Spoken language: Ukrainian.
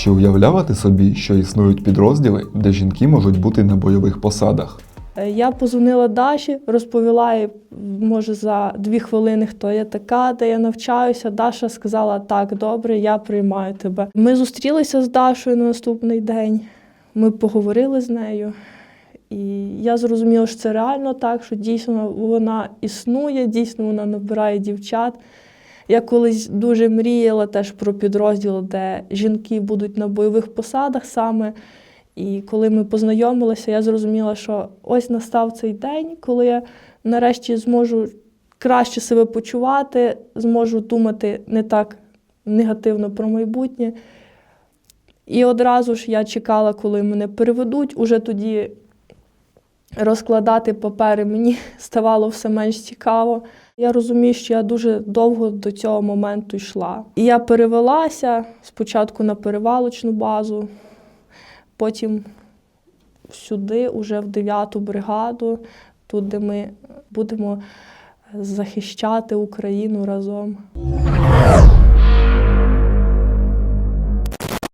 Чи уявляла ти собі, що існують підрозділи, де жінки можуть бути на бойових посадах? Е, Я позвонила Даші, розповіла їй, може, за дві хвилини, хто я така, де я навчаюся. Даша сказала: так, добре, я приймаю тебе. Ми зустрілися з Дашою на наступний день. Ми поговорили з нею. І я зрозуміла, що це реально так, що дійсно вона існує, дійсно вона набирає дівчат. Я колись дуже мріяла теж про підрозділ, де жінки будуть на бойових посадах саме. І коли ми познайомилися, я зрозуміла, що ось настав цей день, коли я нарешті зможу краще себе почувати, зможу думати не так негативно про майбутнє. І одразу ж я чекала, коли мене переведуть. Уже тоді розкладати папери мені ставало все менш цікаво. Я розумію, що я дуже довго до цього моменту йшла. І я перевелася спочатку на перевалочну базу, потім сюди, уже в 9-ту бригаду, тут, де ми будемо захищати Україну разом.